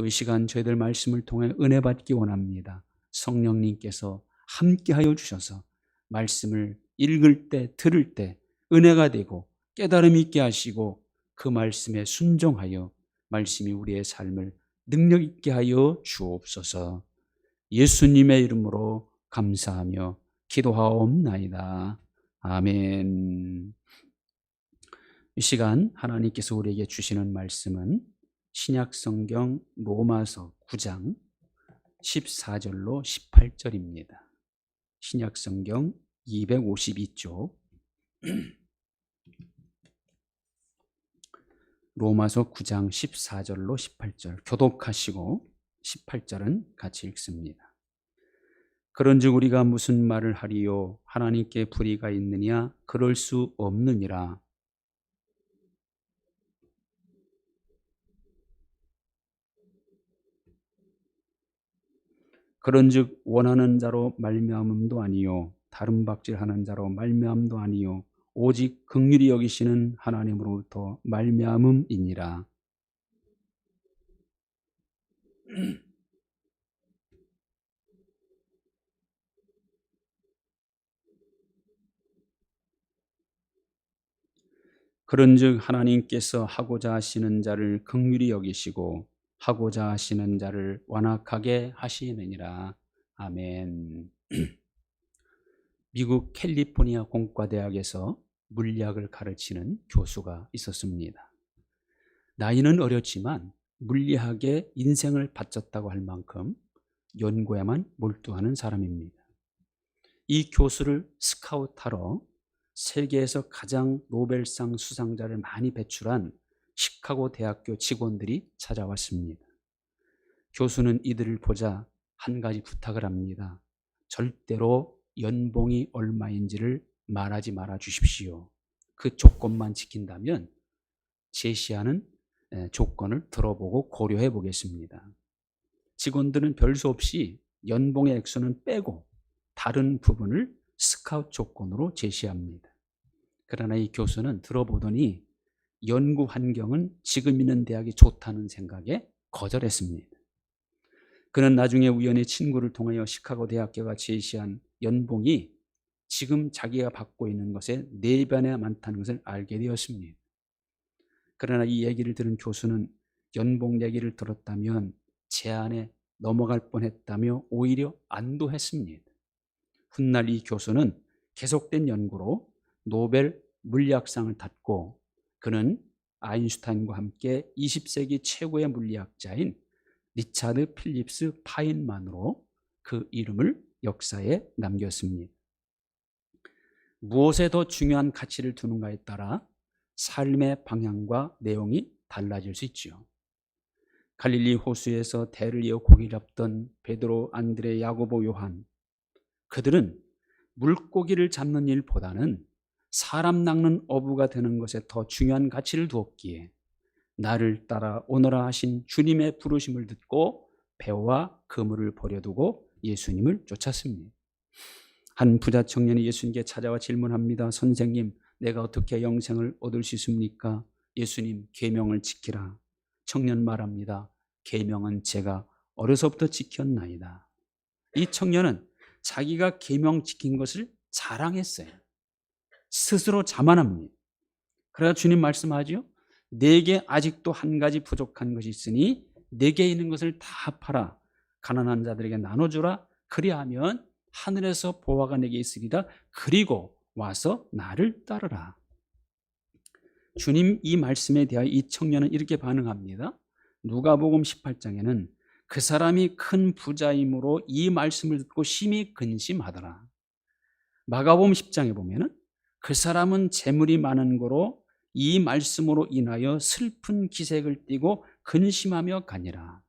또 이 시간 저희들 말씀을 통해 은혜 받기 원합니다. 성령님께서 함께하여 주셔서 말씀을 읽을 때 들을 때 은혜가 되고 깨달음 있게 하시고 그 말씀에 순종하여 말씀이 우리의 삶을 능력 있게 하여 주옵소서. 예수님의 이름으로 감사하며 기도하옵나이다. 아멘. 이 시간 하나님께서 우리에게 주시는 말씀은 신약 성경 로마서 9장 14절로 18절입니다. 신약 성경 252쪽 로마서 9장 14절로 18절 교독하시고 18절은 같이 읽습니다. 그런즉 우리가 무슨 말을 하리요 하나님께 불의가 있느냐 그럴 수 없느니라 그런즉 원하는 자로 말미암음도 아니요 다른 박질하는 자로 말미암도 아니요 오직 극률이 여기시는 하나님으로부터 말미암음이니라. 그런즉 하나님께서 하고자 하시는 자를 극률이 여기시고 하고자 하시는 자를 완악하게 하시느니라. 아멘. 미국 캘리포니아 공과대학에서 물리학을 가르치는 교수가 있었습니다. 나이는 어렸지만 물리학에 인생을 바쳤다고 할 만큼 연구에만 몰두하는 사람입니다. 이 교수를 스카우트하러 세계에서 가장 노벨상 수상자를 많이 배출한 시카고 대학교 직원들이 찾아왔습니다. 교수는 이들을 보자 한 가지 부탁을 합니다. 절대로 연봉이 얼마인지를 말하지 말아 주십시오. 그 조건만 지킨다면 제시하는 조건을 들어보고 고려해 보겠습니다. 직원들은 별수 없이 연봉의 액수는 빼고 다른 부분을 스카우트 조건으로 제시합니다. 그러나 이 교수는 들어보더니 연구 환경은 지금 있는 대학이 좋다는 생각에 거절했습니다. 그는 나중에 우연히 친구를 통하여 시카고 대학교가 제시한 연봉이 지금 자기가 받고 있는 것의 네 배나 많다는 것을 알게 되었습니다. 그러나 이 얘기를 들은 교수는 연봉 얘기를 들었다면 제안에 넘어갈 뻔했다며 오히려 안도했습니다. 훗날 이 교수는 계속된 연구로 노벨 물리학상을 탔고 그는 아인슈타인과 함께 20세기 최고의 물리학자인 리차드 필립스 파인만으로 그 이름을 역사에 남겼습니다. 무엇에 더 중요한 가치를 두는가에 따라 삶의 방향과 내용이 달라질 수 있죠. 갈릴리 호수에서 대를 이어 고기를 잡던 베드로, 안드레, 야고보, 요한 그들은 물고기를 잡는 일보다는 사람 낚는 어부가 되는 것에 더 중요한 가치를 두었기에 나를 따라 오너라 하신 주님의 부르심을 듣고 배와 그물을 버려두고 예수님을 쫓았습니다. 한 부자 청년이 예수님께 찾아와 질문합니다. 선생님, 내가 어떻게 영생을 얻을 수 있습니까? 예수님, 계명을 지키라. 청년 말합니다. 계명은 제가 어려서부터 지켰나이다. 이 청년은 자기가 계명 지킨 것을 자랑했어요. 스스로 자만합니다. 그래서 주님 말씀하죠. 내게 아직도 한 가지 부족한 것이 있으니 내게 있는 것을 다 팔아 가난한 자들에게 나눠주라. 그리하면 하늘에서 보화가 내게 있으리라. 그리고 와서 나를 따르라. 주님 이 말씀에 대하여 이 청년은 이렇게 반응합니다. 누가복음 18장에는 그 사람이 큰 부자이므로 이 말씀을 듣고 심히 근심하더라. 마가복음 10장에 보면은 그 사람은 재물이 많은 거로 이 말씀으로 인하여 슬픈 기색을 띠고 근심하며 가니라.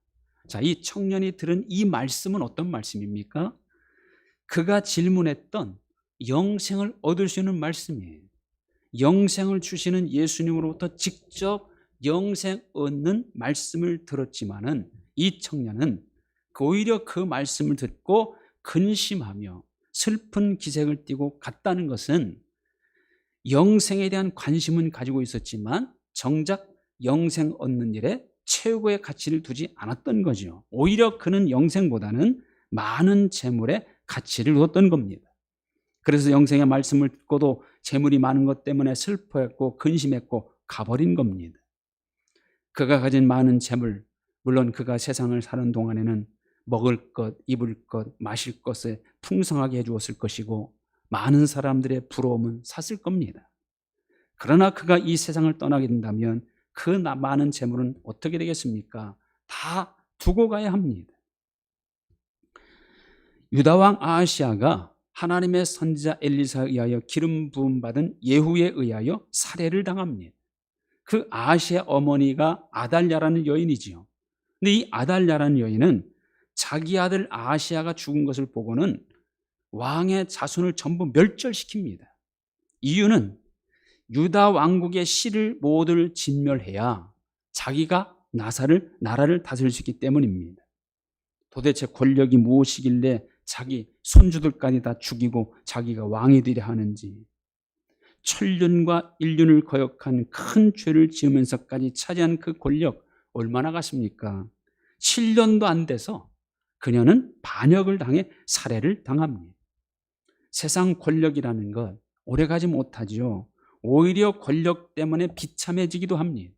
자, 이 청년이 들은 이 말씀은 어떤 말씀입니까? 그가 질문했던 영생을 얻을 수 있는 말씀이에요. 영생을 주시는 예수님으로부터 직접 영생 얻는 말씀을 들었지만은 이 청년은 오히려 그 말씀을 듣고 근심하며 슬픈 기색을 띠고 갔다는 것은 영생에 대한 관심은 가지고 있었지만 정작 영생 얻는 일에 최고의 가치를 두지 않았던 거죠. 오히려 그는 영생보다는 많은 재물에 가치를 뒀던 겁니다. 그래서 영생의 말씀을 듣고도 재물이 많은 것 때문에 슬퍼했고 근심했고 가버린 겁니다. 그가 가진 많은 재물, 물론 그가 세상을 사는 동안에는 먹을 것, 입을 것, 마실 것에 풍성하게 해주었을 것이고 많은 사람들의 부러움은 샀을 겁니다. 그러나 그가 이 세상을 떠나게 된다면 그 나- 많은 재물은 어떻게 되겠습니까? 다 두고 가야 합니다. 유다 왕 아하시아가 하나님의 선지자 엘리사에 의하여 기름 부음 받은 예후에 의하여 살해를 당합니다. 그 아하시아 어머니가 아달랴라는 여인이지요. 근데 이 아달랴라는 여인은 자기 아들 아하시아가 죽은 것을 보고는 왕의 자손을 전부 멸절시킵니다. 이유는 유다 왕국의 씨를 모두 진멸해야 자기가 나사를 나라를 다스릴 수 있기 때문입니다. 도대체 권력이 무엇이길래 자기 손주들까지 다 죽이고 자기가 왕이 되려 하는지 천륜과 인륜을 거역한 큰 죄를 지으면서까지 차지한 그 권력 얼마나 같습니까? 7년도 안 돼서 그녀는 반역을 당해 살해를 당합니다. 세상 권력이라는 것 오래가지 못하지요. 오히려 권력 때문에 비참해지기도 합니다.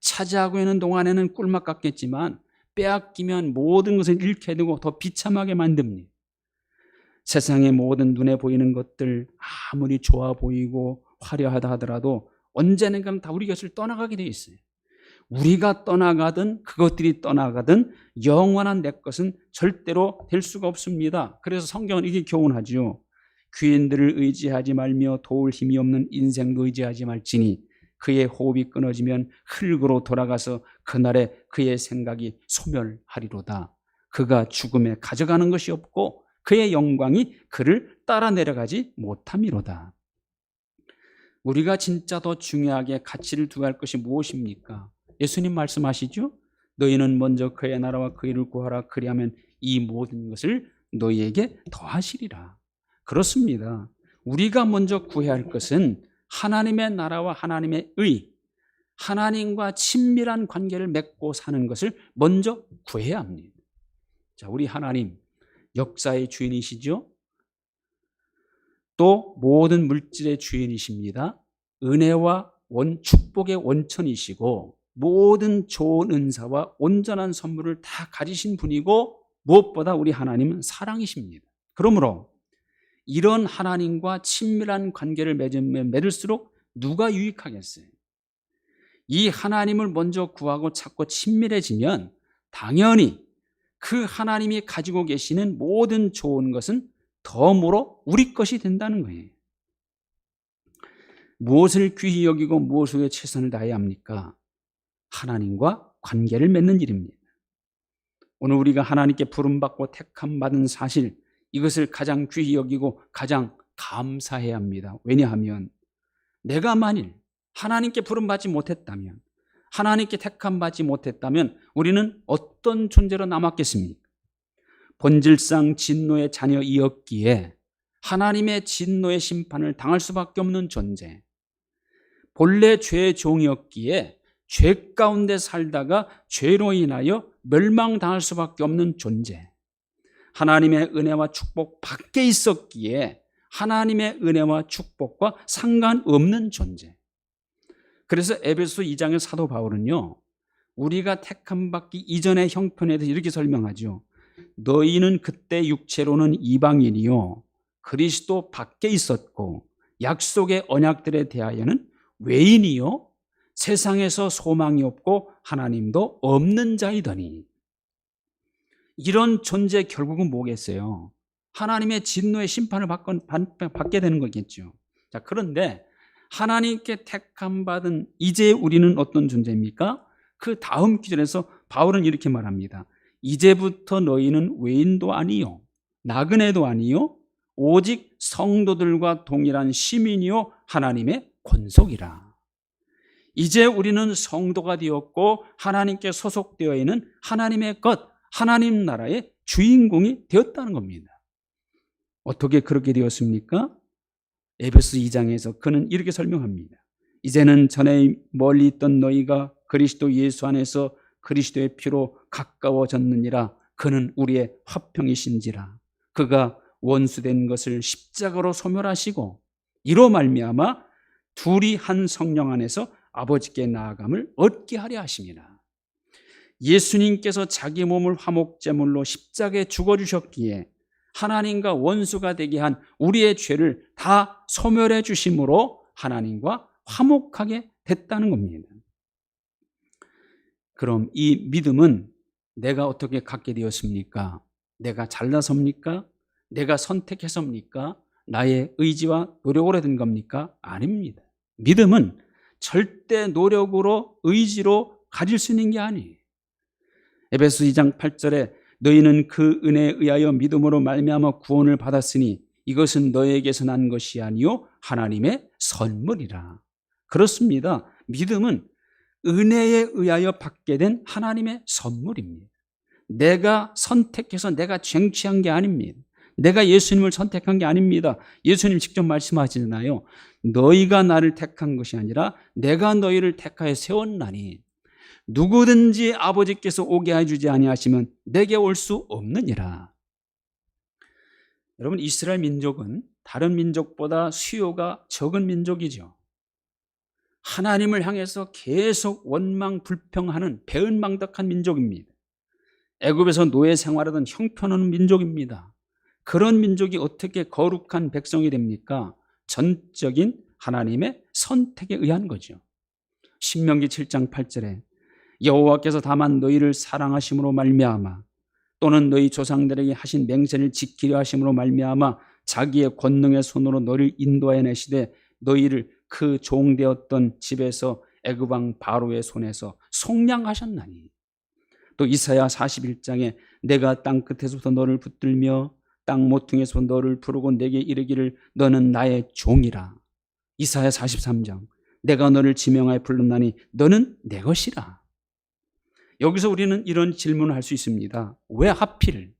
차지하고 있는 동안에는 꿀맛 같겠지만 빼앗기면 모든 것을 잃게 되고 더 비참하게 만듭니다. 세상의 모든 눈에 보이는 것들 아무리 좋아 보이고 화려하다 하더라도 언제는가 다 우리 곁을 떠나가게 돼 있어요. 우리가 떠나가든 그것들이 떠나가든 영원한 내 것은 절대로 될 수가 없습니다. 그래서 성경은 이게 교훈하지요. 귀인들을 의지하지 말며 도울 힘이 없는 인생도 의지하지 말지니 그의 호흡이 끊어지면 흙으로 돌아가서 그날에 그의 생각이 소멸하리로다. 그가 죽음에 가져가는 것이 없고 그의 영광이 그를 따라 내려가지 못함이로다. 우리가 진짜 더 중요하게 가치를 두할 것이 무엇입니까? 예수님 말씀하시죠? 너희는 먼저 그의 나라와 그 일을 구하라 그리하면 이 모든 것을 너희에게 더하시리라. 그렇습니다. 우리가 먼저 구해야 할 것은 하나님의 나라와 하나님의 의, 하나님과 친밀한 관계를 맺고 사는 것을 먼저 구해야 합니다. 자, 우리 하나님 역사의 주인이시죠? 또 모든 물질의 주인이십니다. 은혜와 원, 축복의 원천이시고 모든 좋은 은사와 온전한 선물을 다 가지신 분이고 무엇보다 우리 하나님은 사랑이십니다. 그러므로 이런 하나님과 친밀한 관계를 맺으면 맺을수록 누가 유익하겠어요? 이 하나님을 먼저 구하고 찾고 친밀해지면 당연히 그 하나님이 가지고 계시는 모든 좋은 것은 덤으로 우리 것이 된다는 거예요. 무엇을 귀히 여기고 위해 최선을 다해야 합니까? 하나님과 관계를 맺는 일입니다. 오늘 우리가 하나님께 부름받고 택함 받은 사실 이것을 가장 귀히 여기고 가장 감사해야 합니다. 왜냐하면 내가 만일 하나님께 부름받지 못했다면 하나님께 택함 받지 못했다면 우리는 어떤 존재로 남았겠습니까? 본질상 진노의 자녀이었기에 하나님의 진노의 심판을 당할 수밖에 없는 존재. 본래 죄의 종이었기에 죄 가운데 살다가 죄로 인하여 멸망당할 수밖에 없는 존재. 하나님의 은혜와 축복 밖에 있었기에 하나님의 은혜와 축복과 상관없는 존재. 그래서 에베소 2장의 사도 바울은요, 우리가 택함 받기 이전의 형편에 대해서 이렇게 설명하죠. 너희는 그때 육체로는 이방인이요. 그리스도 밖에 있었고, 약속의 언약들에 대하여는 외인이요. 세상에서 소망이 없고 하나님도 없는 자이더니. 이런 존재 결국은 뭐겠어요? 하나님의 진노의 심판을 받게 되는 거겠죠. 자, 그런데 하나님께 택함 받은 이제 우리는 어떤 존재입니까? 그 다음 기절에서 바울은 이렇게 말합니다. 이제부터 너희는 외인도 아니요, 나그네도 아니요, 오직 성도들과 동일한 시민이요, 하나님의 권속이라. 이제 우리는 성도가 되었고 하나님께 소속되어 있는 하나님의 것, 하나님 나라의 주인공이 되었다는 겁니다. 어떻게 그렇게 되었습니까? 에베소 2장에서 그는 이렇게 설명합니다. 이제는 전에 멀리 있던 너희가 그리스도 예수 안에서 그리스도의 피로 가까워졌느니라 그는 우리의 화평이신지라 그가 원수된 것을 십자가로 소멸하시고 이로 말미암아 둘이 한 성령 안에서 아버지께 나아감을 얻게 하려 하심이라 예수님께서 자기 몸을 화목제물로 십자가에 죽어주셨기에 하나님과 원수가 되게 한 우리의 죄를 다 소멸해 주심으로 하나님과 화목하게 됐다는 겁니다. 그럼 이 믿음은 내가 어떻게 갖게 되었습니까? 내가 잘나섭니까? 내가 선택해서입니까? 나의 의지와 노력으로 된 겁니까? 아닙니다. 믿음은 절대 노력으로 의지로 가질 수 있는 게 아니에요. 에베소 2장 8절에 너희는 그 은혜에 의하여 믿음으로 말미암아 구원을 받았으니 이것은 너에게서 난 것이 아니요 하나님의 선물이라. 그렇습니다. 믿음은 은혜에 의하여 받게 된 하나님의 선물입니다. 내가 선택해서 내가 쟁취한 게 아닙니다. 내가 예수님을 선택한 게 아닙니다. 예수님 직접 말씀하시잖아요. 너희가 나를 택한 것이 아니라 내가 너희를 택하여 세웠나니 누구든지 아버지께서 오게 해주지 아니하시면 내게 올 수 없느니라. 여러분 이스라엘 민족은 다른 민족보다 수요가 적은 민족이죠. 하나님을 향해서 계속 원망 불평하는 배은망덕한 민족입니다. 애굽에서 노예 생활하던 형편없는 민족입니다. 그런 민족이 어떻게 거룩한 백성이 됩니까? 전적인 하나님의 선택에 의한 거죠. 신명기 7장 8절에 여호와께서 다만 너희를 사랑하심으로 말미암아 또는 너희 조상들에게 하신 맹세를 지키려 하심으로 말미암아 자기의 권능의 손으로 너를 인도하여 내시되 너희를 그 종되었던 집에서 애굽 왕 바로의 손에서 속량하셨나니. 또 이사야 41장에 내가 땅 끝에서부터 너를 붙들며 땅 모퉁에서 너를 부르고 내게 이르기를 너는 나의 종이라. 이사야 43장. 내가 너를 지명하여 불렀나니 너는 내 것이라 여기서 우리는 이런 질문을 할 수 있습니다 왜 하필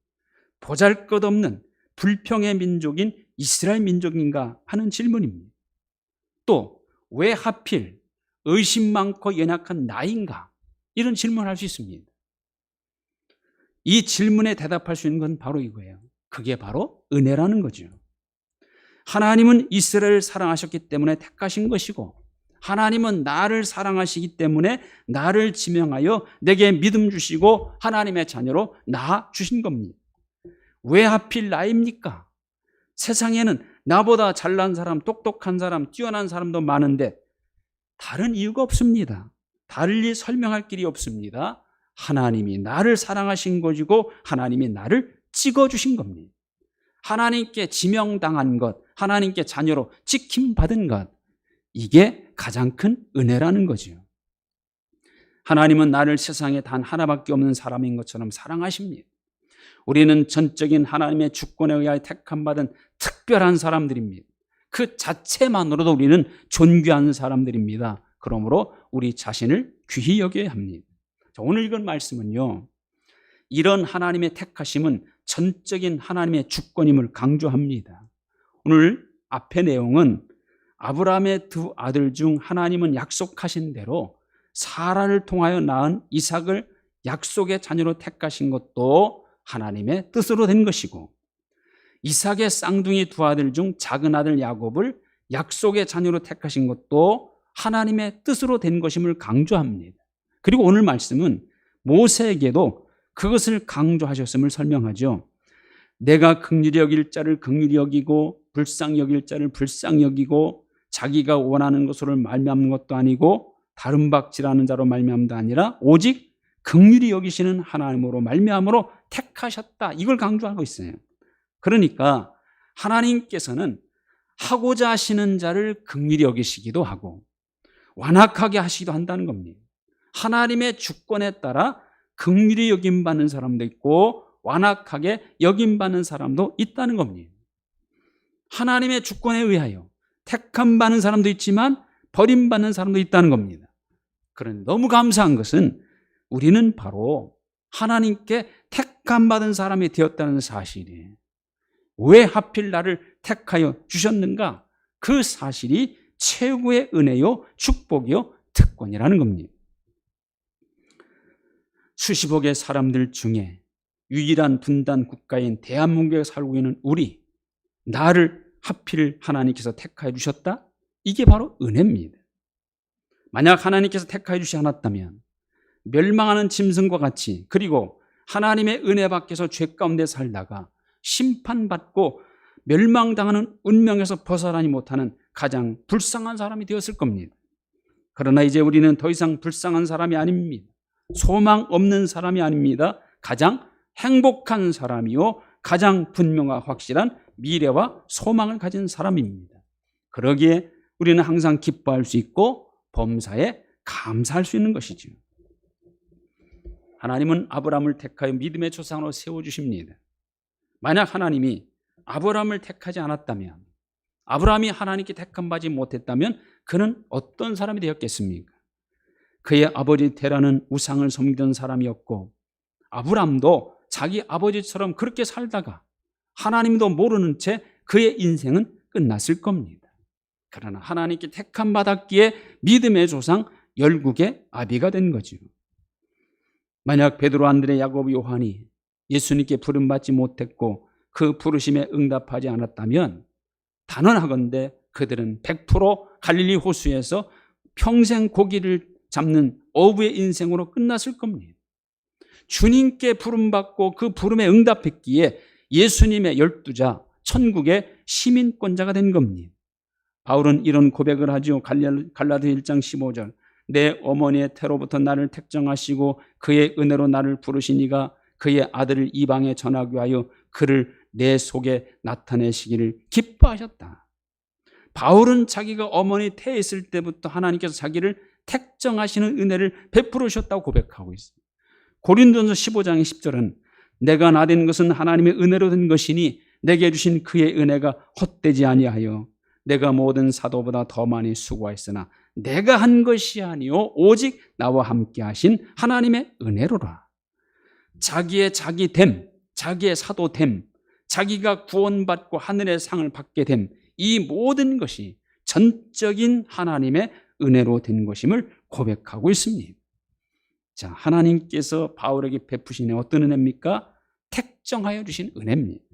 보잘 것 없는 불평의 민족인 이스라엘 민족인가 하는 질문입니다 또 왜 하필 의심 많고 연약한 나인가? 이런 질문을 할 수 있습니다. 이 질문에 대답할 수 있는 건 바로 이거예요. 그게 바로 은혜라는 거죠. 하나님은 이스라엘을 사랑하셨기 때문에 택하신 것이고 하나님은 나를 사랑하시기 때문에 나를 지명하여 내게 믿음 주시고 하나님의 자녀로 낳아 주신 겁니다. 왜 하필 나입니까? 세상에는 나보다 잘난 사람, 똑똑한 사람, 뛰어난 사람도 많은데 다른 이유가 없습니다. 달리 설명할 길이 없습니다. 하나님이 나를 사랑하신 것이고 하나님이 나를 찍어주신 겁니다. 하나님께 지명당한 것, 하나님께 자녀로 지킴받은 것, 이게 가장 큰 은혜라는 거죠. 하나님은 나를 세상에 단 하나밖에 없는 사람인 것처럼 사랑하십니다. 우리는 전적인 하나님의 주권에 의하여 택함받은 특별한 사람들입니다. 그 자체만으로도 우리는 존귀한 사람들입니다. 그러므로 우리 자신을 귀히 여겨야 합니다. 자, 오늘 읽은 말씀은요. 이런 하나님의 택하심은 전적인 하나님의 주권임을 강조합니다. 오늘 앞의 내용은 아브라함의 두 아들 중 하나님은 약속하신 대로 사라를 통하여 낳은 이삭을 약속의 자녀로 택하신 것도 하나님의 뜻으로 된 것이고 이삭의 쌍둥이 두 아들 중 작은 아들 야곱을 약속의 자녀로 택하신 것도 하나님의 뜻으로 된 것임을 강조합니다. 그리고 오늘 말씀은 모세에게도 그것을 강조하셨음을 설명하죠. 내가 극률이 여길 자를 극률이 여기고 불쌍히 여길 자를 불쌍히 여기고 자기가 원하는 것으로 말미암는 것도 아니고 다른 박질하는 자로 말미암도 아니라 오직 극률이 여기시는 하나님으로 말미암으로 택하셨다. 이걸 강조하고 있어요. 그러니까 하나님께서는 하고자 하시는 자를 극률히 여기시기도 하고 완악하게 하시기도 한다는 겁니다. 하나님의 주권에 따라 극률히 여김 받는 사람도 있고 완악하게 여김 받는 사람도 있다는 겁니다. 하나님의 주권에 의하여 택함 받는 사람도 있지만 버림받는 사람도 있다는 겁니다. 그런데 너무 감사한 것은 우리는 바로 하나님께 택함 받은 사람이 되었다는 사실이에요. 왜 하필 나를 택하여 주셨는가? 그 사실이 최고의 은혜요, 축복이요, 특권이라는 겁니다. 수십억의 사람들 중에 유일한 분단 국가인 대한민국에 살고 있는 우리, 나를 하필 하나님께서 택하여 주셨다? 이게 바로 은혜입니다. 만약 하나님께서 택하여 주시 않았다면 멸망하는 짐승과 같이 그리고 하나님의 은혜 밖에서 죄 가운데 살다가 심판받고 멸망당하는 운명에서 벗어나지 못하는 가장 불쌍한 사람이 되었을 겁니다. 그러나 이제 우리는 더 이상 불쌍한 사람이 아닙니다. 소망 없는 사람이 아닙니다. 가장 행복한 사람이요. 가장 분명하고 확실한 미래와 소망을 가진 사람입니다. 그러기에 우리는 항상 기뻐할 수 있고 범사에 감사할 수 있는 것이지요. 하나님은 아브라함을 택하여 믿음의 조상으로 세워 주십니다. 만약 하나님이 아브라함을 택하지 않았다면, 아브라함이 하나님께 택함 받지 못했다면 그는 어떤 사람이 되었겠습니까? 그의 아버지 테라는 우상을 섬기던 사람이었고, 아브라함도 자기 아버지처럼 그렇게 살다가 하나님도 모르는 채 그의 인생은 끝났을 겁니다. 그러나 하나님께 택함 받았기에 믿음의 조상 열국의 아비가 된 거지요. 만약 베드로, 안드레, 야곱, 요한이 예수님께 부름 받지 못했고 그 부르심에 응답하지 않았다면 단언하건대 그들은 100% 갈릴리 호수에서 평생 고기를 잡는 어부의 인생으로 끝났을 겁니다. 주님께 부름받고 그 부름에 응답했기에 예수님의 열두자 천국의 시민권자가 된 겁니다. 바울은 이런 고백을 하죠. 갈라드 1장 15절. 내 어머니의 태로부터 나를 택정하시고 그의 은혜로 나를 부르시니가 그의 아들을 이방에 전하기 위하여 그를 내 속에 나타내시기를 기뻐하셨다. 바울은 자기가 어머니 태에 있을 때부터 하나님께서 자기를 택정하시는 은혜를 베풀으셨다고 고백하고 있습니다. 고린도전서 15장의 10절은 내가 나 된 것은 하나님의 은혜로 된 것이니 내게 주신 그의 은혜가 헛되지 아니하여 내가 모든 사도보다 더 많이 수고하였으나 내가 한 것이 아니요 오직 나와 함께 하신 하나님의 은혜로라. 자기의 자기 됨, 자기의 사도 됨, 자기가 구원받고 하늘의 상을 받게 됨, 이 모든 것이 전적인 하나님의 은혜로 된 것임을 고백하고 있습니다. 자, 하나님께서 바울에게 베푸신 어떤 은혜입니까? 택정하여 주신 은혜입니다.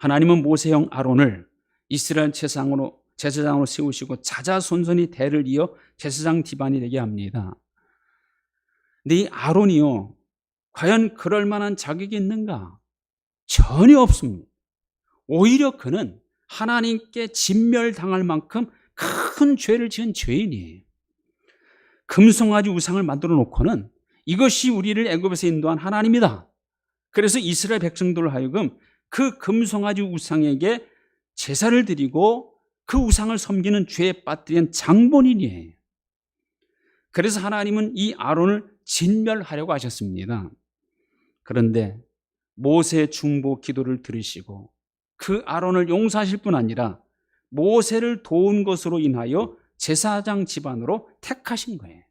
하나님은 모세형 아론을 이스라엘 제사장으로 제사장으로 세우시고 자자손손이 대를 이어 제사장 집안이 되게 합니다. 근데 이 아론이요, 과연 그럴 만한 자격이 있는가? 전혀 없습니다. 오히려 그는 하나님께 진멸당할 만큼 큰 죄를 지은 죄인이에요. 금송아지 우상을 만들어 놓고는 이것이 우리를 애굽에서 인도한 하나님이다. 그래서 이스라엘 백성들을 하여금 그 금송아지 우상에게 제사를 드리고 그 우상을 섬기는 죄에 빠뜨린 장본인이에요. 그래서 하나님은 이 아론을 진멸하려고 하셨습니다. 그런데 모세 중보 기도를 들으시고 그 아론을 용서하실 뿐 아니라 모세를 도운 것으로 인하여 제사장 집안으로 택하신 거예요.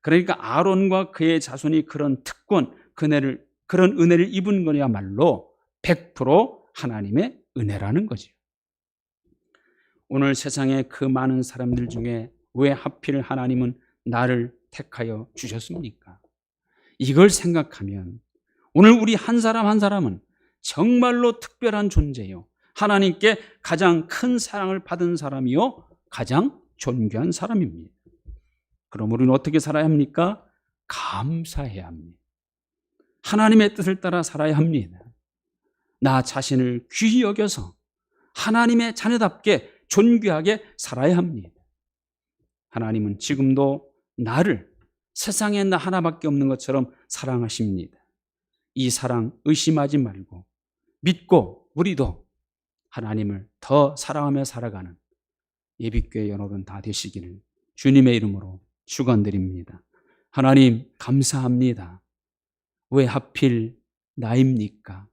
그러니까 아론과 그의 자손이 그런 특권, 그네를 그런 은혜를 입은 거야말로 100% 하나님의 은혜라는 거죠. 오늘 세상에 그 많은 사람들 중에 왜 하필 하나님은 나를 택하여 주셨습니까? 이걸 생각하면 오늘 우리 한 사람 한 사람은 정말로 특별한 존재요. 하나님께 가장 큰 사랑을 받은 사람이요. 가장 존귀한 사람입니다. 그럼 우리는 어떻게 살아야 합니까? 감사해야 합니다. 하나님의 뜻을 따라 살아야 합니다. 나 자신을 귀히 여겨서 하나님의 자녀답게 존귀하게 살아야 합니다. 하나님은 지금도 나를 세상에 나 하나밖에 없는 것처럼 사랑하십니다. 이 사랑 의심하지 말고 믿고 우리도 하나님을 더 사랑하며 살아가는 예비교회 여러분 다 되시기를 주님의 이름으로 축원드립니다. 하나님 감사합니다. 왜 하필 나입니까?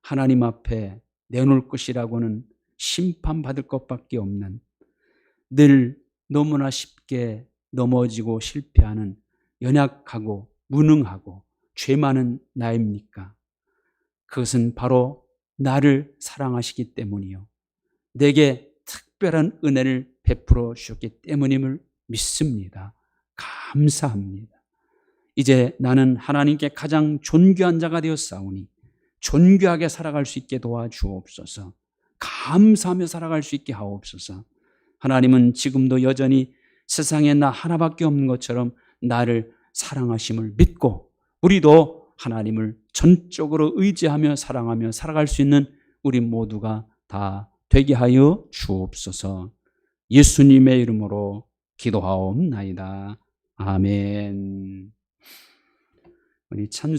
하나님 앞에 내놓을 것이라고는 심판받을 것밖에 없는 늘 너무나 쉽게 넘어지고 실패하는 연약하고 무능하고 죄 많은 나입니까? 그것은 바로 나를 사랑하시기 때문이요. 내게 특별한 은혜를 베풀어 주셨기 때문임을 믿습니다. 감사합니다. 이제 나는 하나님께 가장 존귀한 자가 되었사오니 존귀하게 살아갈 수 있게 도와주옵소서. 감사하며 살아갈 수 있게 하옵소서. 하나님은 지금도 여전히 세상에 나 하나밖에 없는 것처럼 나를 사랑하심을 믿고 우리도 하나님을 전적으로 의지하며 사랑하며 살아갈 수 있는 우리 모두가 다 되게 하여 주옵소서. 예수님의 이름으로 기도하옵나이다. 아멘. 우리 찬송